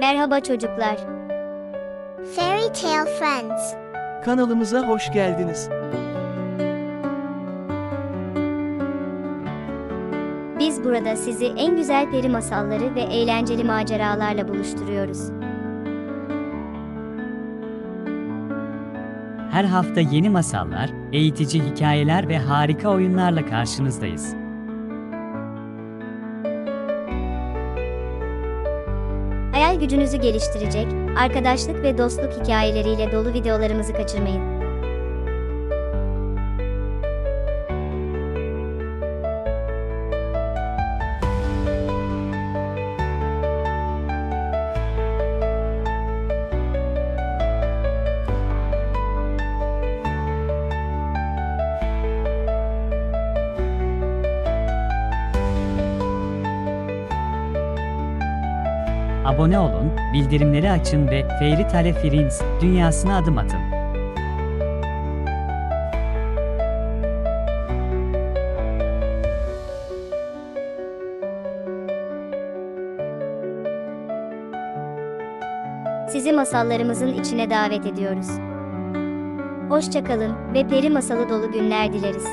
Merhaba çocuklar. Fairy Tale Friends. Kanalımıza hoş geldiniz. Biz burada sizi en güzel peri masalları ve eğlenceli maceralarla buluşturuyoruz. Her hafta yeni masallar, eğitici hikayeler ve harika oyunlarla karşınızdayız. Hayal gücünüzü geliştirecek, arkadaşlık ve dostluk hikayeleriyle dolu videolarımızı kaçırmayın. Abone olun, bildirimleri açın ve Fairy Tale Friends dünyasına adım atın. Sizi masallarımızın içine davet ediyoruz. Hoşçakalın ve peri masalı dolu günler dileriz.